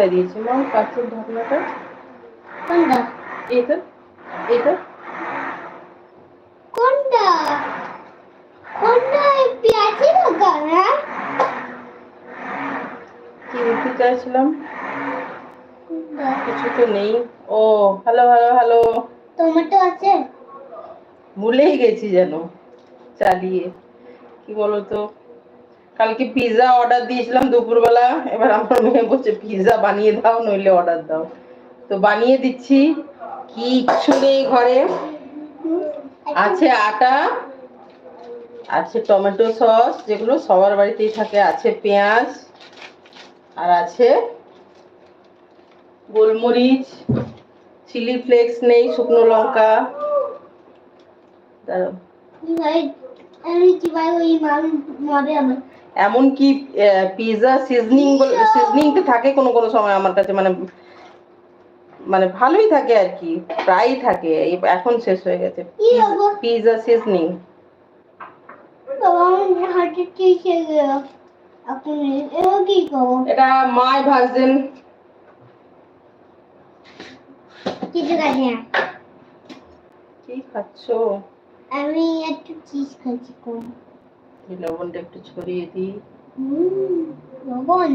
ঢাকনাটা দিয়েছি। মা কাঁচের ঢাকনাটা। কোনটা? এইটা এইটা কোনটা? কোনটা পেঁয়াজি দোকান হ্যাঁ? কি চাইছিলাম? কিছু তো নেই। ও হ্যালো হ্যালো হ্যালো টমেটো আছে? ভুলেই গেছি যেন চালিয়ে। কি বলতো? কালকে পিৎজা অর্ডার দিয়েছিলাম দুপুরবেলা, এবার আমার মেয়ে বলছে পিৎজা বানিয়ে দাও, নইলে অর্ডার দাও। তো বানিয়ে দিচ্ছি। কিচ্ছু নেই ঘরে। আছে আটা, আছে টমেটো সস, যেগুলো সবার বাড়িতেই থাকে। আছে পেঁয়াজ, আর আছে গোলমরিচ, চিলি ফ্লেক্স নেই, শুকনো লঙ্কা। দাঁড়াও। ভাই, আমি কীভাবে ওই মাল মরে আমার এমনকি পিৎজা সিজনিং সিজনিংটা থাকে কোনো কোনো সময় আমার কাছে মানে মানে ভালোই থাকে আর কি প্রায়ই থাকে এখন শেষ হয়ে গেছে? পিৎজা সিজনিং এটা মাই ভার্জেন কিছু না। কি খাচ্ছো? আমি একটু চিজ খাচ্ছি কম এই লবণটা একটু ছড়িয়ে দিই। লবণ?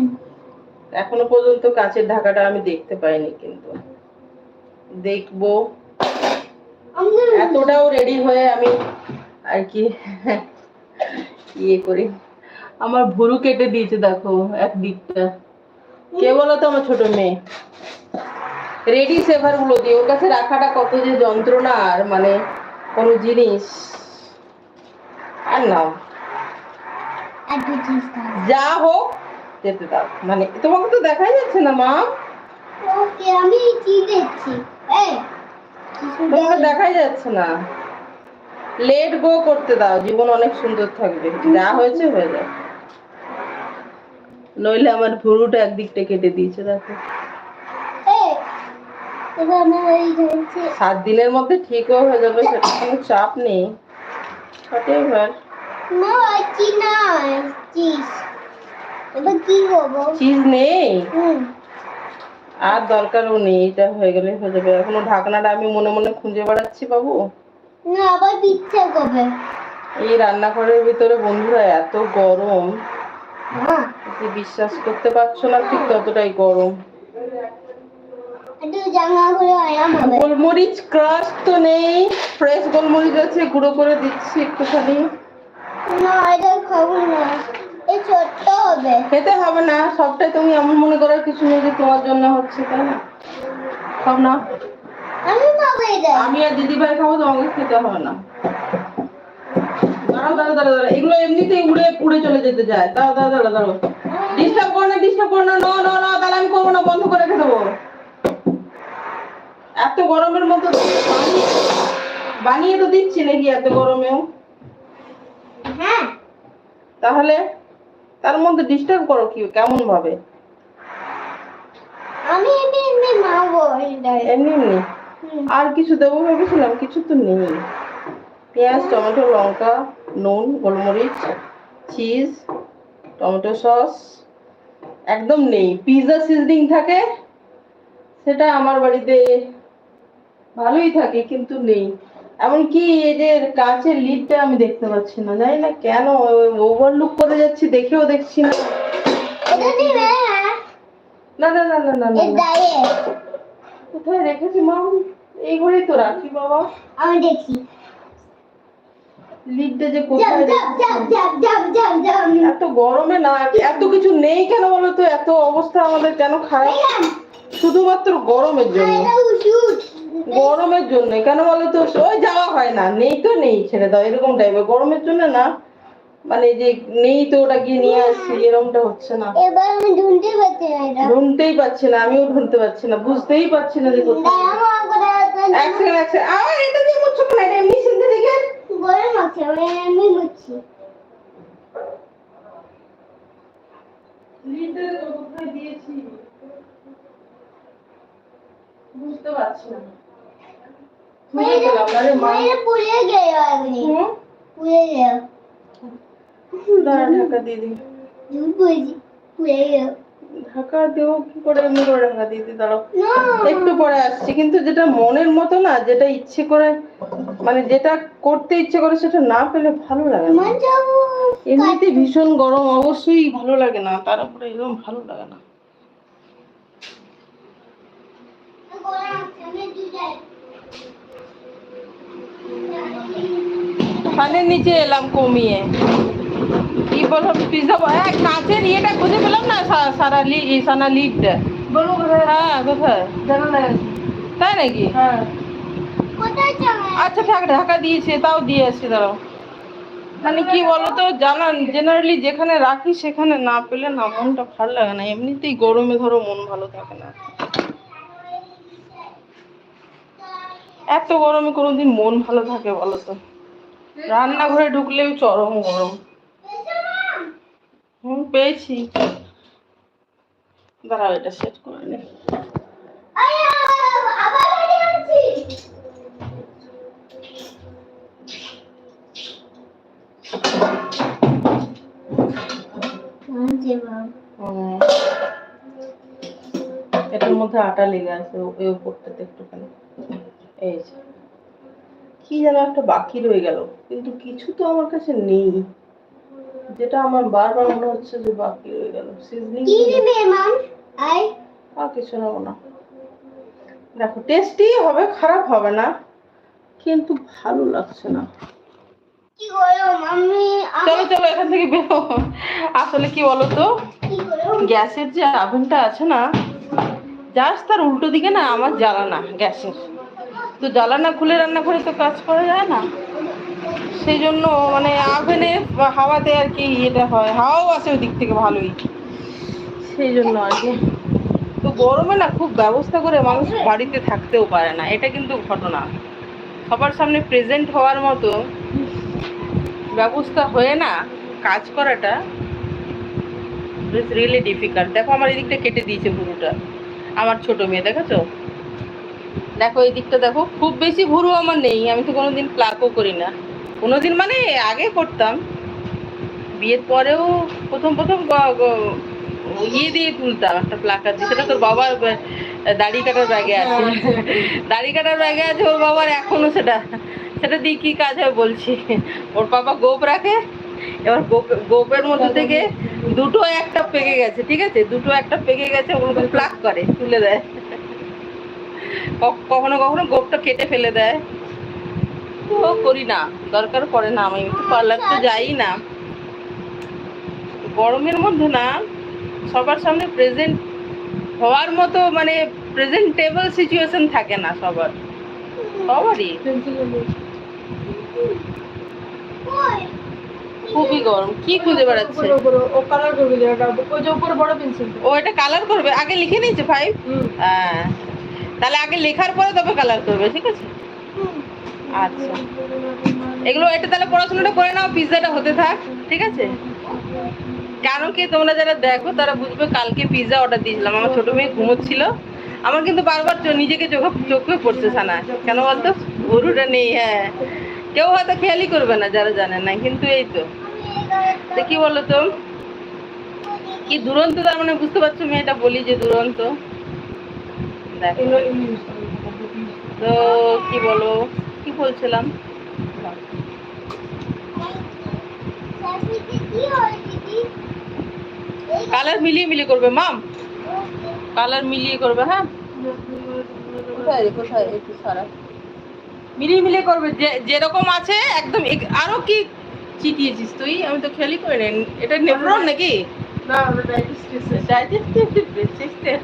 এখনও পর্যন্ত কাঁচের ঢাকাটা আমি দেখতে পাইনি কিন্তু। দেখব। এতটাও রেডি হয়ে আমি আর কি ইয়ে করি। আমার ভুরু কেটে দিয়েছে দেখো এক দিকটা কে বলো তো আমার ছোট মেয়ে? রেডি সেভারগুলো দিয়ে। ওর কাছে রাখাটা কত যে যন্ত্রণা আর মানে কোনো জিনিস। আর নাও। যা হোক যেতে দাও। মানে তোমাকে তো দেখাই যাচ্ছে না মা। ওকে আমি কি দেখছি? তোমাকে দেখাই যাচ্ছে না। লেট গো করতে দাও জীবন অনেক সুন্দর থাকবে। যা হয়েছে হয়ে যাবে। নইলে আমার ভুরুটা একদিকটা কেটে দিয়েছে দেখো। সাত দিনের মধ্যে ঠিকও হয়ে যাবে সেটা কোনো চাপ নেই। না চিজ করব নেই? আর দরকারও নেই এটা হয়ে গেলে হয়ে যাবে। এখনও ঢাকনাটা আমি মনে মনে খুঁজে বেড়াচ্ছি বাবু। না আবার দিচ্ছে কবে? এই রান্নাঘরের ভিতরে বন্ধুরা এত গরম। হ্যাঁ। যে বিশ্বাস করতে পারছ না ঠিক ততটাই গরম। গোলমরিচ ক্রাশ তো নেই। ফ্রেশ গোলমরিচ আছে গুঁড়ো করে দিচ্ছি একটুখানি। না এটা খাব না। এই ছোট্ট হবে। খেতে হবে না সবটাই তুমি এমন মনে করার কিছু নেই যে তোমার জন্য হচ্ছে তাই না? সব না। আমি খাব এটা। আমি আর দিদি ভাই খাব তোমাকে খেতে হবে না। দাঁড়াও দাঁড়াও দাঁড়াও দাঁড়াও। এগুলো এমনিতেই উড়ে উড়ে চলে যেতে যায়। দাঁড়াও দাঁড়াও দাঁড়াও দাঁড়াও। ডিস্টার্ব করো না ডিস্টার্ব করো না। না না না তাহলে আমি করব না বন্ধ করে রেখে দেবো। এত গরমের মতো বানিয়ে তো দিচ্ছি নাকি এত গরমেও? তাহলে তার মধ্যে ডিস্টার্ব করো কি কেমন ভাবে? আমি এমনি এমনি এটা এমনি এমনি? আর কিছু দেবো ভেবেছিলাম কিছু তো নেই। পেঁয়াজ টমেটো লঙ্কা নুন গোলমরিচ চিজ টমেটো সস একদম নেই। পিৎজা সিজনিং থাকে সেটা আমার বাড়িতে ভালোই থাকে কিন্তু নেই। এমনকি এই যে কাঁচের লিডটা আমি দেখতে পাচ্ছি না জানি না কেন ওভারলুক করে যাচ্ছি দেখেও দেখছি না। না না না না না কোথায় রেখেছি মা? এই ঘরেই তো রাখি বাবা। আমি দেখি লিডটা যে কোথায় এত গরমে না এত কিছু নেই কেন বলো তো? এত অবস্থা আমাদের কেন খারাপ? শুধুমাত্র গরমের জন্য। গরমের জন্য কেন বলো তো? ওই যাওয়া হয় না নেই তো নেই ছেড়ে দাও এরকম টাইপের গরমের জন্য না মানে যে নেই তো ওটা গিয়ে নিয়ে আসছি এরকমটা হচ্ছে না। এবার আমি ঢুনতে পারছি না ঢুনতেই পারছি না আমিও ঢুনতে পারছি না বুঝতেই পারছি না যে কোথায়। দাঁড়াও আমার করে এক সেকেন্ড এক সেকেন্ড আবার এটা দিয়ে না এটা এমনি গরম আছে আমি এমনি বুঝছি লিডটা কোথায় দিয়েছি। বুঝতে পারছি না ভুলে গেলাম আরে মা এটা পুড়ে গেল এমনি। পুড়ে গেল। দাঁড়া ঢাকা দিয়ে দিই। পুড়ে গেল। ঢাকা দেবো কি করে এমনি করে ঢাকা দাঁড়াও। না। একটু পরে আসছি কিন্তু যেটা মনের মতো না যেটা ইচ্ছে করে মানে যেটা করতে ইচ্ছে করে সেটা না পেলে ভালো লাগে না। মন এমনিতে ভীষণ গরম অবশ্যই ভালো লাগে না তার উপরে এরকম ভালো লাগে না। ফ্যানের নিচে এলাম কমিয়ে। কি বলো পিজা এক কাঁচের ইয়েটা খুঁজে পেলাম না সারা লি সানা লিডটা বলব কোথায়? হ্যাঁ কোথায়? তাই নাকি? হ্যাঁ। আচ্ছা থাক ঢাকা দিয়েছে তাও দিয়ে আসছি দাঁড়াও। মানে কি বলতো জানা জেনারেলি যেখানে রাখি সেখানে না পেলে না মনটা ভালো লাগে না। এমনিতেই গরমে ধরো মন ভালো থাকে না। এত গরমে কোনোদিন মন ভালো থাকে বলো তো রান্নাঘরে ঢুকলেও চরম গরম। হুম, পেয়েছি। দাঁড়াও, এটা সেট করে নি। এটার মধ্যে আটা লেগে আছে, ও- এই উপরটাতে একটুখানি। এই যে। কি যেন একটা বাকি রয়ে গেল কিন্তু কিছু তো আমার কাছে নেই যেটা আমার বারবার মনে হচ্ছে যে বাকি রয়ে গেল। সিজনিং কি নেবে মাম আই আর কিছু নেব না। দেখো টেস্টি হবে খারাপ হবে না কিন্তু ভালো লাগছে না। কি করো মাম্মি? চলো চলো এখান থেকে বেরো আসলে কি বলো তো গ্যাসের যে আগুনটা আছে না জাস্ট তার উল্টো দিকে না আমার জ্বালানা গ্যাসের। তো জ্বালানা খুলে রান্নাঘরে তো কাজ করা যায় না। সেই জন্য মানে আগুনে হাওয়াতে আর কি ইয়েটা হয় হাওয়াও আছে ওই দিক থেকে ভালোই। সেই জন্য আর কি। তো গরমে না খুব ব্যবস্থা করে মানুষ বাড়িতে থাকতেও পারে না এটা কিন্তু ঘটনা। সবার সামনে প্রেজেন্ট হওয়ার মতো ব্যবস্থা হয়ে না কাজ করাটা ইটস রিয়েলি ডিফিকাল্ট দেখো আমার এদিকটা কেটে দিয়েছে ভুরুটা আমার ছোট মেয়ে দেখেছ? দেখো এই দিকটা দেখো খুব বেশি ভুরু আমার নেই আমি তো কোনোদিন প্লাকও করি না। কোনোদিন মানে আগে করতাম বিয়ের পরেও প্রথম প্রথম ইয়ে দিয়ে তুলতাম একটা প্লাকার দিয়ে সেটা তোর বাবার দাড়ি কাটার ব্যাগে আছে। দাড়ি কাটার ব্যাগে আছে ওর বাবার এখনও সেটা সেটা দিয়ে কি কাজ হয় বলছি। ওর বাবা গোপ রাখে এবার গোপ- গোপের মধ্যে থেকে দুটো একটা পেকে গেছে ঠিক আছে? দুটো একটা পেকে গেছে ওগুলোকে প্লাক করে তুলে দেয়। কখনো কখনো গোপটা কেটে ফেলে দেয়। তো করি না দরকার পড়ে না আমি পার্লার তো যাই না। গরমের মধ্যে না সবার সামনে প্রেজেন্ট হওয়ার মতো মানে প্রেজেন্টেবল সিচুয়েশন থাকে না সবার। সবারই। খুবই গরম কি খুঁজে বেড়াচ্ছে? ও কালার করবে ওই যে উপরে বড় পেন্সিল ও এটা কালার করবে আগে লিখে নিয়েছে ভাই হ্যাঁ। তাহলে আগে লেখার পরে তবে কালার করবে, ঠিক আছে? আচ্ছা। এগুলো এটা তাহলে পড়াশোনাটা করে নাও, পিৎজাটা হতে থাক, ঠিক আছে? কারণ কি, তোমরা যারা দেখো, তারা বুঝবে কালকে পিৎজা অর্ডার দিয়েছিলাম আমার ছোট মেয়ে ঘুমোচ্ছিল। আমার কিন্তু বারবার নিজেকে চোখে চোখে পড়ছে সানা। কেন বলতো? গরুটা নেই হ্যাঁ। কেউ হয়তো খেয়ালই করবে না, যারা জানে না, কিন্তু এই তো। কি বলো তো কি দুরন্ত, তার মানে বুঝতে পারছ মেয়েটা বলি যে দুরন্ত। দেখো। তো কি বলো কি বলছিলাম? কালার মিলিয়ে মিলিয়ে করবে মাম। কালার মিলিয়ে করবে হ্যাঁ? কোথায় রে, কোথায়? একটু সারা মিলিয়ে মিলিয়ে করবে যে যেরকম আছে একদম আরও কি চিটিয়েছিস তুই? আমি তো খেয়ালই করে নেন এটা নেফ্রন নাকি? না ডায়াবেটিস ডাইজেস্টিভ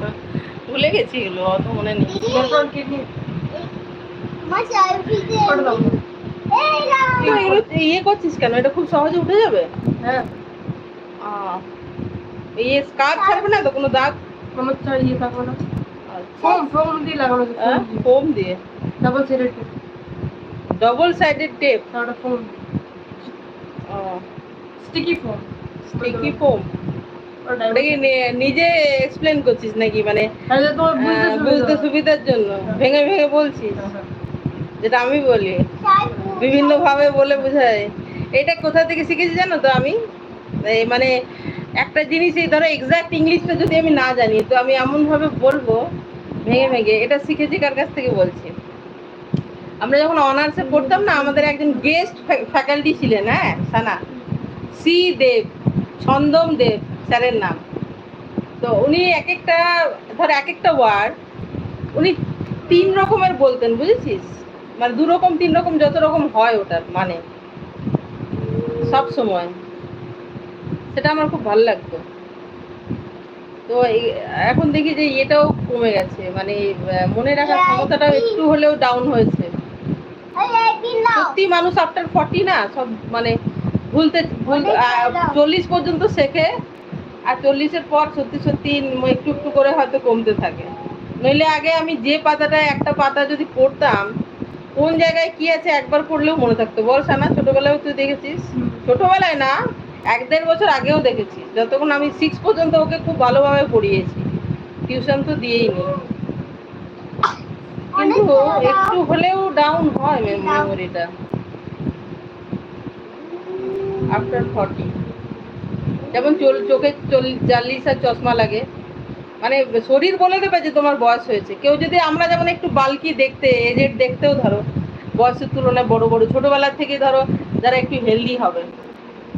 ভুলে গেছি এগুলো অত মনে নেই। ইয়ে করছিস কেন? এটা খুব সহজে উঠে যাবে? হ্যাঁ। স্কার্ফ ছাড়বে না তো কোনো দাগ? চাই ইয়ে থাকবে না। ফোম ফোম দিয়ে লাগানো হ্যাঁ ফোম দিয়ে। Double sided double sided tape foam sticky foam. Sticky foam কি নি- নিজে এক্সপ্লেন করছিস নাকি? মানে বুঝতে সুবিধা। বুঝতে। সুবিধার জন্য। ভেঙে ভেঙে বলছিস। যেটা আমি বলি। বিভিন্ন ভাবে বলে বোঝায় এটা কোথা থেকে শিখেছি জানো তো আমি? মানে একটা জিনিসই ধরো এক্সাক্ট ইংলিশটা যদি আমি না জানি তো আমি এমন ভাবে বলব ভেঙে ভেঙে এটা শিখেছি কার কাছ থেকে বলছি? আমরা যখন অনার্সে পড়তাম না আমাদের একজন গেস্ট ফ্যাকাল্টি ছিলেন হ্যাঁ সানা। সি দেব ছন্দম দেব। স্যারের নাম। তো উনি এক একটা ধর এক একটা ওয়ার্ড উনি তিন রকমের বলতেন বুঝেছিস? মানে দু রকম তিন রকম যত রকম হয় ওটার মানে। সব সময়। সেটা আমার খুব ভালো লাগতো। তো এখন দেখি যে এটাও কমে গেছে। মানে মনে রাখার ক্ষমতাটাও একটু হলেও ডাউন হয়েছে। সত্যি মানুষ আফটার ফর্টি না? সব মানে ভুলতে ভুল চল্লিশ পর্যন্ত শেখে। আর চল্লিশের পর সত্যি সত্যি একটু একটু করে হয়তো কমতে থাকে। নইলে আগে আমি যে পাতাটা একটা পাতা যদি পড়তাম কোন জায়গায় কি আছে একবার পড়লেও মনে থাকতো। বল সানা ছোটবেলায় তুই দেখেছিস? ছোটবেলায় না এক দেড় বছর আগেও দেখেছি। যতক্ষণ আমি সিক্স পর্যন্ত ওকে খুব ভালোভাবে পড়িয়েছি। টিউশন তো দিয়েই নি। কিন্তু একটু হলেও ডাউন হয় মেমোরিটা আফটার ফর্টি যেমন চোল চোখে চল চাল্লিশ আর চশমা লাগে। মানে শরীর বলে দেবে যে তোমার বয়স হয়েছে। কেউ যদি আমরা যেমন একটু বালকি দেখতে এজেড দেখতেও ধরো, বয়সের তুলনায় বড় বড়, ছোটবেলা থেকে ধরো যারা একটু হেলদি হবে।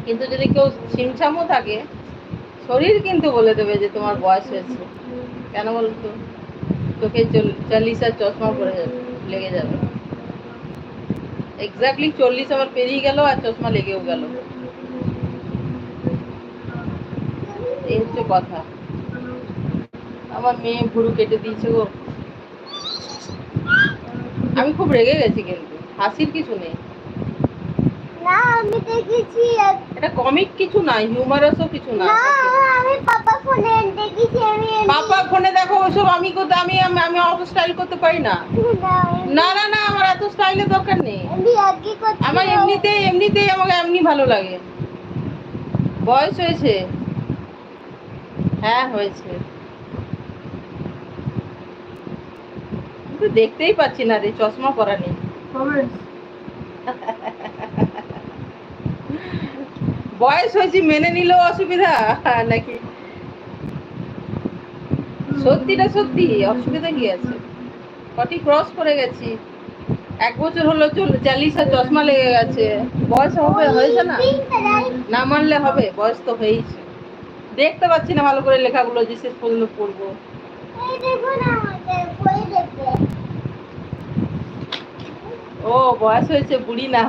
কিন্তু যদি কেউ ছিমছামও থাকে, শরীর কিন্তু বলে দেবে যে তোমার বয়স হয়েছে। কেন বলতো? চোখে চল- চল্লিশ আর চশমা পড়ে যাবে, লেগে যাবে। এক্স্যাক্টলি চল্লিশ আমার পেরিয়ে গেল আর চশমা লেগেও গেল। এই হচ্ছে কথা। আমার মেয়ে ভুরু কেটে দিয়েছে গো। আমি খুব রেগে গেছি কিন্তু হাসির কিছু নেই। না আমি দেখেছি এটা কমিক কিছু না হিউমারাসও কিছু না। আমি পাপা ফোনে দেখেছি আমি পাপা ফোনে দেখো ওসব আমি করতে আমি আমি আমি অত স্টাইল করতে পারি না। না, না না আমার এত স্টাইলের দরকার নেই। আমার এমনিতেই এমনিতেই আমাকে এমনি ভালো লাগে। বয়স হয়েছে। হ্যাঁ হয়েছে। কিন্তু দেখতেই পাচ্ছি না রে চশমা পরা নেই। বয়স হয়েছে মেনে নিলেও অসুবিধা নাকি? সত্যিটা সত্যি অসুবিধা কি আছে? কটি ক্রস করে গেছি। এক বছর হলো চল- চাল্লিশ আর চশমা লেগে গেছে। বয়স হবে হয়েছে না? না মানলে হবে বয়স তো হয়েছে দেখতে পাচ্ছি না ভালো করে লেখাগুলো যে শেষ পর্যন্ত পড়ব। ও বয়স হয়েছে বুড়ি না।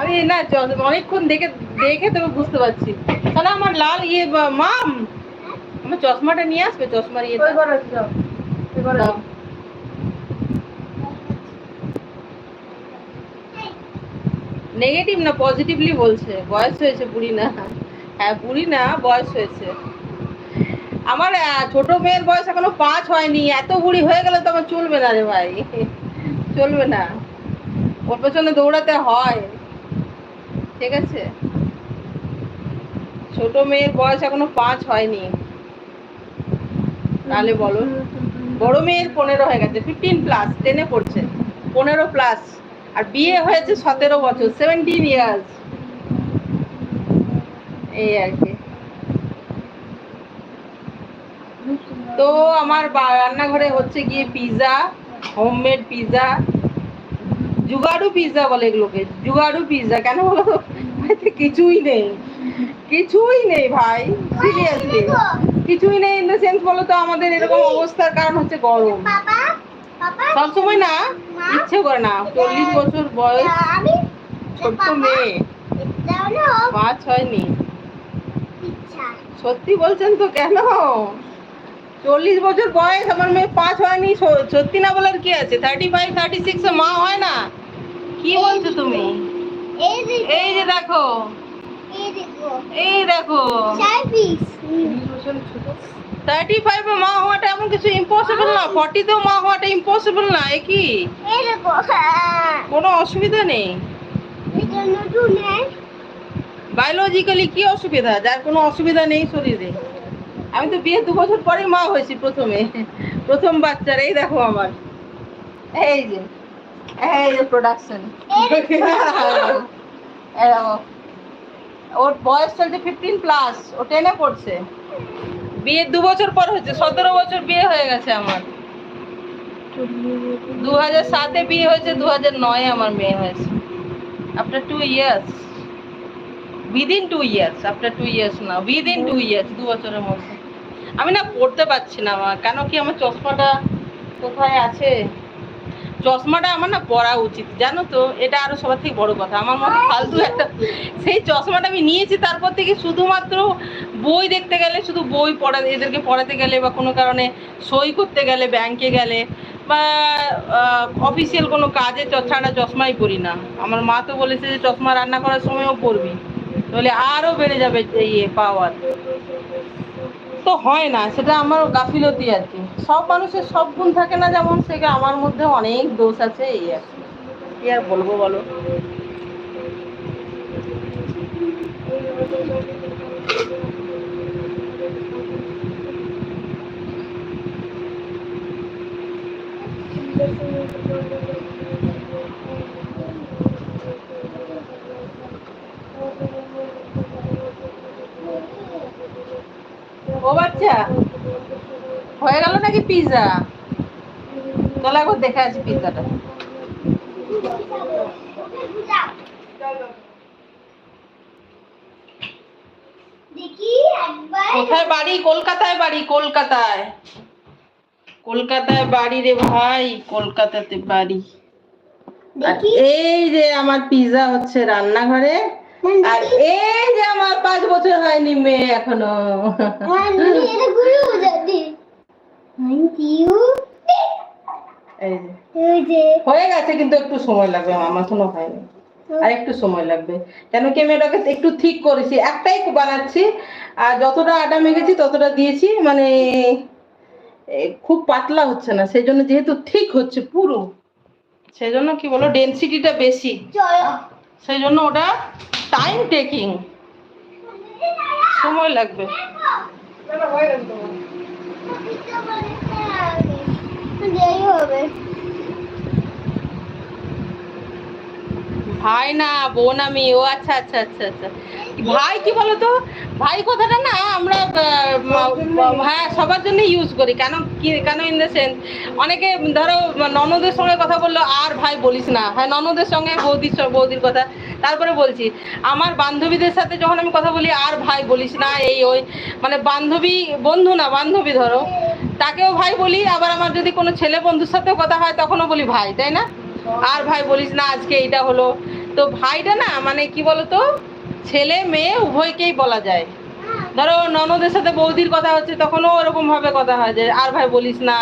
আমি না অনেকক্ষণ দেখে দেখে তবে বুঝতে পারছি। তাহলে আমার লাল ইয়ে মাম আমার চশমাটা নিয়ে আসবে চশমার ইয়ে নেগেটিভ না পজিটিভলি বলছে? বয়স হয়েছে বুড়ি না। হ্যাঁ বুড়ি না, বয়স হয়েছে। আমার ছোট মেয়ের বয়স এখনও পাঁচ হয়নি, এত বুড়ি হয়ে গেলে তো আমার চলবে না রে ভাই। চলবে না। ওর পেছনে দৌড়াতে হয়। ঠিক আছে? ছোট মেয়ের বয়স এখনও পাঁচ হয়নি। তাহলে বলো, বড় মেয়ের পনেরো হয়ে গেছে ফিফটিন প্লাস টেনে পড়ছে। পনেরো প্লাস আর বিয়ে হয়েছে সতেরো বছর সেভেন্টিন ইয়ার্স এই আর কি। তো আমার রান্নাঘরে হচ্ছে গিয়ে পিৎজা হোমমেড পিৎজা জুগাড়ু পিৎজা বলে এগুলোকে। জুগাড়ু পিৎজা কেন বলো? কিছুই নেই। কিছুই নেই ভাই সিরিয়াসলি কিছুই নেই ইন দ্য সেন্স বলো তো আমাদের এরকম অবস্থার কারণ হচ্ছে গরম। সবসময় না ইচ্ছে করে না। চল্লিশ বছর বয়স ছোট্ট মেয়ে। পাঁচ হয়নি। সত্যি বলছেন তো কেন? চল্লিশ বছর বয়স আমার মেয়ে পাঁচ হয়নি সত্যি না বলার কি আছে? থার্টি ফাইভ থার্টি সিক্স মা হয় না? কি বলছো তুমি? এই যে দেখো। এই দেখো। থার্টি ফাইভ মা হওয়াটা এমন কিছু ইম্পসিবল না? ফর্টিতেও মা হওয়াটা ইম্পসিবল না? এ কি? হ্যাঁ। কোনো অসুবিধা নেই? বায়োলজিক্যালি কি অসুবিধা? যার কোনো অসুবিধা নেই শরীরে। আমি তো বিয়ে দু বছর পরেই মা হয়েছি প্রথমে। প্রথম বাচ্চার, এই দেখো আমার। এই যে এই যে প্রোডাকশন ওর বয়স চলছে ফিফটিন প্লাস ও টেনে পড়ছে। বিয়ে দু বছর পর হয়েছে, সতেরো বছর বিয়ে হয়ে গেছে আমার। দু হাজার সাতে বিয়ে হয়েছে, দু হাজার নয়ে আমার মেয়ে হয়েছে। After two years within two years after two years না উইদিন টু ইয়ার্স দু বছরের মধ্যে। আমি না পড়তে পারছি না আমার কেন কি আমার চশমাটা কোথায় আছে? চশমাটা আমার না পরা উচিত, জানো তো, এটা আরও সবার থেকে বড় কথা। আমার মনে ফালতু একটা সেই চশমাটা আমি নিয়েছি, তারপর থেকে শুধুমাত্র বই দেখতে গেলে, শুধু বই পড়া এদেরকে পড়াতে গেলে বা কোনো কারণে সই করতে গেলে ব্যাংকে গেলে, বা অফিসিয়াল কোনো কাজে ছাড়া চশমাই পরি না। আমার মা তো বলেছে যে চশমা রান্না করার সময়ও পরবি। তাহলে আরও বেড়ে যাবে ইয়ে পাওয়ার তো হয় না, সেটা আমার গাফিলতি আর কি। সব মানুষের সব গুণ থাকে না যেমন, সেটা আমার মধ্যে অনেক দোষ আছে, এই আর কি। আর বলব বলো? ও বাচ্চা? হয়ে গেল নাকি পিৎজা চলো একবার দেখে আছি পিৎজাটা কোথায় বাড়ি? কলকাতায় বাড়ি কলকাতায়। কলকাতায় বাড়ি রে ভাই কলকাতাতে বাড়ি। এই যে আমার পিৎজা হচ্ছে রান্নাঘরে। আর এই যে আমার পাঁচ বছর হয়নি মেয়ে এখনও। হয়ে গেছে কিন্তু একটু সময় লাগবে আমার এখনও হয়নি। আর একটু সময় লাগবে। কেন কি আমি এটাকে একটু ঠিক করেছি একটাই বানাচ্ছি আর যতটা আটা মেখেছি ততটা দিয়েছি মানে খুব পাতলা হচ্ছে না সেই জন্য যেহেতু ঠিক হচ্ছে পুরো সেই জন্য কি বলো ডেনসিটিটা বেশি। সেই জন্য ওটা টাইম টেকিং সময় লাগবে। হবে ভাই না বোন আমি ও আচ্ছা আচ্ছা আচ্ছা আচ্ছা। ভাই কি বলতো? ভাই কথাটা না আমরা হ্যাঁ সবার জন্য ইউজ করি। কেন কি কেন ইন দ্য সেন্স অনেকে ধরো ননদের সঙ্গে কথা বলল আর ভাই বলিস না। হ্যাঁ ননদের সঙ্গে বৌদির বৌদির কথা। তারপরে বলছি আমার বান্ধবীদের সাথে যখন আমি কথা বলি আর ভাই বলিস না এই ওই মানে বান্ধবী বন্ধু না বান্ধবী ধরো তাকেও ভাই বলি। আবার আমার যদি কোনো ছেলে বন্ধুর সাথেও কথা হয় তখনও বলি ভাই তাই না? আর ভাই বলিস না, আজকে এইটা হলো। তো ভাইটা না মানে কি বলতো, ছেলে মেয়ে উভয়কেই বলা যায়। ধরো ননদের সাথে বৌদির কথা হচ্ছে, তখনও ওরকম ভাবে কথা হয় যে, আর ভাই বলিস না,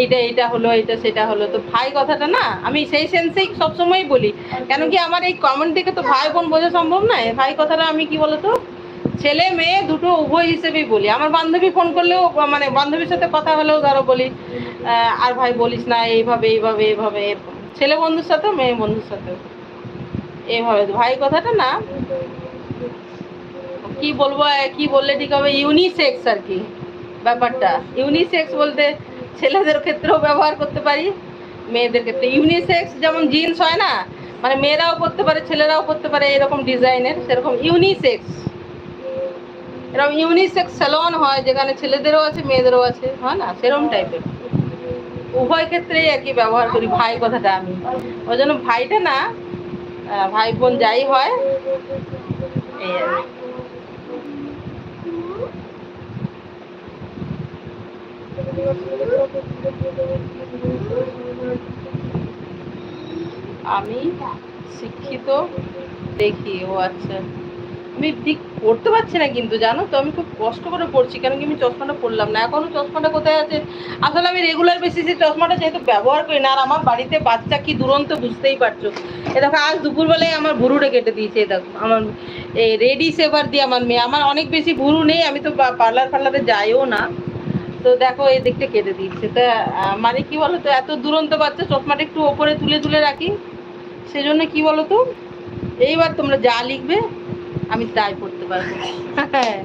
এইটা এইটা হলো, এইটা, সেটা হলো। তো ভাই কথাটা না, আমি সেই সেন্সেই সবসময়ই বলি। কেন কি আমার এই কমেন্ট থেকে তো ভাই বোন বোঝা সম্ভব নয়? ভাই কথাটা আমি কি বলতো, ছেলে মেয়ে দুটো উভয় হিসেবেই বলি। আমার বান্ধবী ফোন করলেও মানে বান্ধবীর সাথে কথা হলেও ধরো বলি আর ভাই বলিস না, এইভাবে এইভাবে এইভাবে। ছেলে বন্ধুর সাথেও, মেয়ে বন্ধুর সাথেও। এইভাবে ভাই কথাটা না, কি বলব কি বললে ঠিক হবে? ইউনিসেক্স আর কি, ব্যাপারটা। ইউনিসেক্স বলতে ছেলেদের ক্ষেত্রেও ব্যবহার করতে পারি, মেয়েদের ক্ষেত্রে। ইউনিসেক্স যেমন জিন্স হয় না মানে মেয়েরাও পরতে পারে, ছেলেরাও পরতে পারে, এরকম ডিজাইনের, সেরকম ইউনিসেক্স এরকম ইউনিসেক্স স্যালন হয়, যেখানে ছেলেদেরও আছে, মেয়েদেরও আছে, হয় না? সেরকম টাইপের উভয় ক্ষেত্রেই আর কি ব্যবহার করি, ভাই কথাটা আমি ওই জন্য ভাইটা না ভাই বোন যাই হয়, এই আর। আমি শিক্ষিত, দেখি, ও আচ্ছা আমি ঠিক পড়তে পারছি না কিন্তু, জানো তো? আমি খুব কষ্ট করে পড়ছি, কেন কি আমি চশমাটা পড়লাম না? এখনও চশমাটা কোথায় আছে? আসলে আমি রেগুলার বেসিসে চশমাটা যেহেতু ব্যবহার করি না, আর আমার বাড়িতে বাচ্চা কি দুরন্ত বুঝতেই পারছ? এ দেখো, আজ দুপুরবেলায় আমার ভুরুটা কেটে দিয়েছে, এ দেখো, আমার এই রেডি সেভার দিয়ে আমার মেয়ে। আমার অনেক বেশি ভুরু নেই, আমি তো পার্লার ফার্লারে যাইও না। তো দেখো এই দিকটা কেটে দিচ্ছে তা মানে কি বলতো, এত দুরন্ত বাচ্চা, চশমাটা একটু ওপরে তুলে তুলে রাখি। সেজন্য কি বলতো? এইবার তোমরা যা লিখবে আমি তাই পড়তে পারব। হ্যাঁ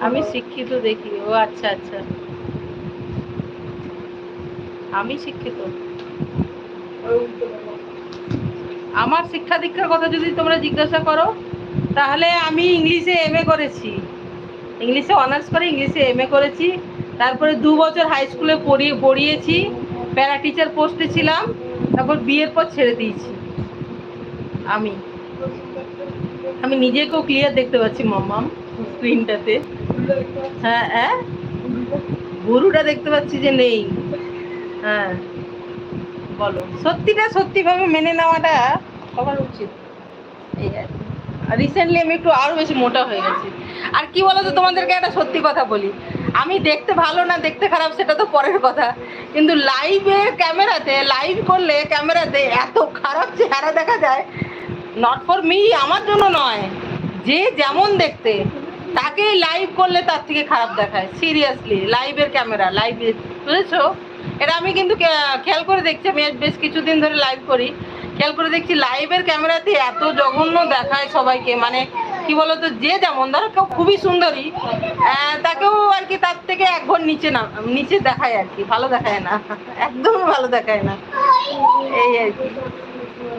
আমি শিক্ষিত দেখি। ও আচ্ছা আচ্ছা। আমি শিক্ষিত? আমার শিক্ষা দীক্ষার কথা যদি তোমরা জিজ্ঞাসা করো, তাহলে আমি ইংলিশে এম করেছি। ইংলিশে অনার্স করে ইংলিশে এম করেছি। তারপরে দু বছর হাই স্কুলে পড়িয়ে পড়িয়েছি। প্যারা টিচার পোস্টে ছিলাম। তারপর বিয়ের পর ছেড়ে দিয়েছি। আমি। আমি নিজেকেও ক্লিয়ার দেখতে পাচ্ছি, মাম্মাম স্ক্রিনটাতে হ্যাঁ হ্যাঁ? গরুটা দেখতে পাচ্ছি যে নেই। হ্যাঁ। বলো, সত্যিটা সত্যিভাবে মেনে নেওয়াটা সবার উচিত। এই আর রিসেন্টলি আমি একটু আরও বেশি মোটা হয়ে গেছি। আর কি বলো তো তোমাদেরকে একটা সত্যি কথা বলি। আমি দেখতে ভালো না, দেখতে খারাপ, সেটা তো পরের কথা। কিন্তু লাইভে ক্যামেরাতে লাইভ করলে ক্যামেরাতে এত খারাপ চেহারা দেখা যায় নট ফর মি আমার জন্য নয়। যে যেমন দেখতে তাকে লাইভ করলে তার থেকে খারাপ দেখায়। সিরিয়াসলি লাইভের ক্যামেরা লাইভে বুঝেছ? এটা আমি কিন্তু খেয়াল করে দেখছি, আমি বেশ কিছুদিন ধরে লাইভ করি। খেয়াল করে দেখছি লাইভের ক্যামেরাতে এত জঘন্য দেখায় সবাইকে। মানে কি বলতো, যে যেমন, ধরো কেউ খুবই সুন্দরী তাকেও আর কি তার থেকে এক ঘর নিচে না, নিচে দেখায় আর কি, ভালো দেখায় না। একদমই ভালো দেখায় না। এই আর কি।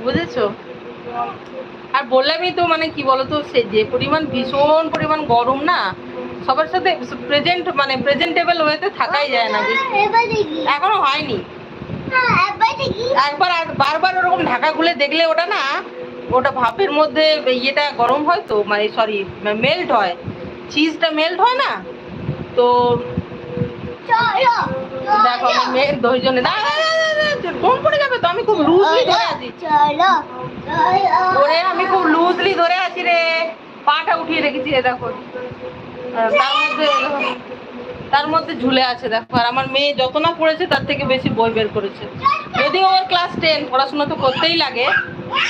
বুঝেছ? আর বললামই তো মানে কি বলতো সে যে পরিমাণ ভীষণ পরিমাণ গরম না সবার সাথে প্রেজেন্ট মানে প্রেজেন্টেবল ওয়েতে থাকাই যায় না এখনও হয়নি। হ্যাঁ একবার আর বারবার ওরকম ঢাকা খুলে দেখলে ওটা না ওটা ভাপের মধ্যে ইয়েটা গরম হয় তো মানে সরি মেল্ট হয়। চিজটা মেল্ট হয় না? তো দেখো আমার মেয়ের ধৈর্য নেই না ফোন পড়ে যাবে তো আমি খুব লুজলি ধরে আছি। ওরে আমি খুব লুজলি ধরে আছি রে। পাটা উঠিয়ে রেখেছি রে, দেখো। তার মধ্যে তার মধ্যে ঝুলে আছে, দেখো। আর আমার মেয়ে যত না পড়েছে, তার থেকে বেশি বই বের করেছে। যদিও ওর ক্লাস টেন পড়াশোনা তো করতেই লাগে।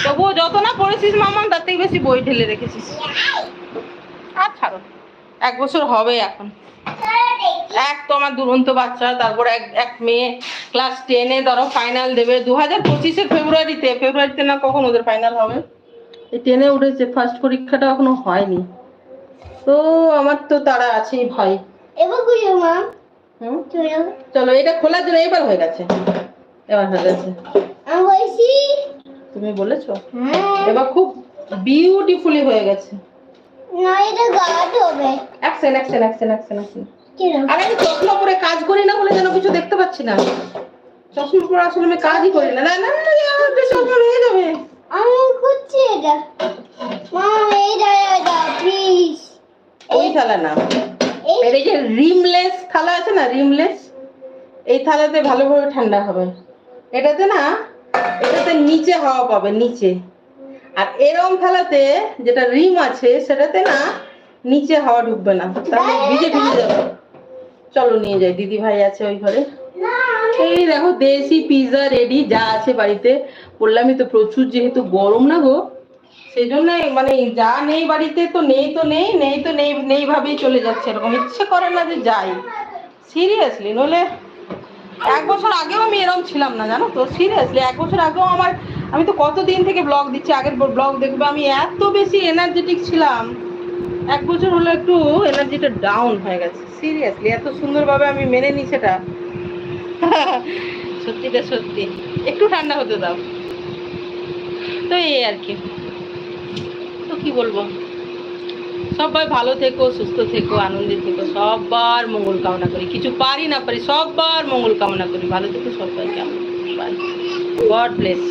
তবুও যত না পড়েছিস মামা, তার থেকে বেশি বই ঢেলে রেখেছিস। আর ছাড়ো। এক বছর হবে এখন। এক তো আমার দুরন্ত বাচ্চা তারপর এক এক মেয়ে ক্লাস টেনে ধরো ফাইনাল দেবে। দু হাজার পঁচিশের ফেব্রুয়ারিতে ফেব্রুয়ারিতে না কখন ওদের ফাইনাল হবে? এই টেনে উঠেছে ফার্স্ট পরীক্ষাটা এখনও হয়নি। তো আমার তো তারা আছেই ভাই এবারগুলো মা হুম? চলো। চলো এটা খোলার জন্য এবার হয়ে গেছে। এবার হয়ে গেছে। তুমি বলেছ? হ্যাঁ। এবার খুব বিউটিফুলি হয়ে গেছে। না এটা হবে। Action action action action action কিরম? আর আমি চশমা পরে কাজ করি না বলে যেন কিছু দেখতে পাচ্ছি না। চশমা পরে আসলে আমি কাজই করি না। না না না, আমার চশমা হয়ে যাবে। আমি করছি এটা। মা এটা এটা প্লিজ ওই থালা না এই এর যে রিমলেস থালা আছে না রিমলেস? এই থালাতে ভালোভাবে ঠান্ডা হবে। এটাতে না এটাতে নিচে হাওয়া পাবে নিচে। আর এরম থালাতে যেটা রিম আছে, সেটাতে না নিচে হাওয়া ঢুকবে না। তাহলে ভিজে ভিজে যাবে। চলো নিয়ে যাই, দিদি ভাই আছে ওই ঘরে। এই দেখো, দেশি পিৎজা রেডি যা আছে বাড়িতে। বললামই তো প্রচুর যেহেতু গরম না গো সেই জন্য মানে যা নেই বাড়িতে তো নেই তো নেই নেই তো নেই নেই ভাবেই চলে যাচ্ছে। এরকম ইচ্ছে করে না যে যাই। সিরিয়াসলি নলে এক বছর আগেও আমি এরকম ছিলাম না, জানো তো? সিরিয়াসলি এক বছর আগেও আমার, আমি তো কতদিন থেকে ব্লগ দিচ্ছি, আগের ব্লগ দেখবে, আমি এত বেশি এনার্জেটিক ছিলাম। এক বছর হলো একটু এনার্জিটা ডাউন হয়ে গেছে সিরিয়াসলি এত সুন্দরভাবে আমি মেনে নিই সেটা। সত্যিটা সত্যি। একটু ঠান্ডা হতে দাও। তো এই আর কি। তো কি বলব? সবাই ভালো থেকো, সুস্থ থেকো, আনন্দে থেকো সববার মঙ্গল কামনা করি। কিছু পারি না পারি সববার মঙ্গল কামনা করি। ভালো থেকো সবাই কেমন গড ব্লেস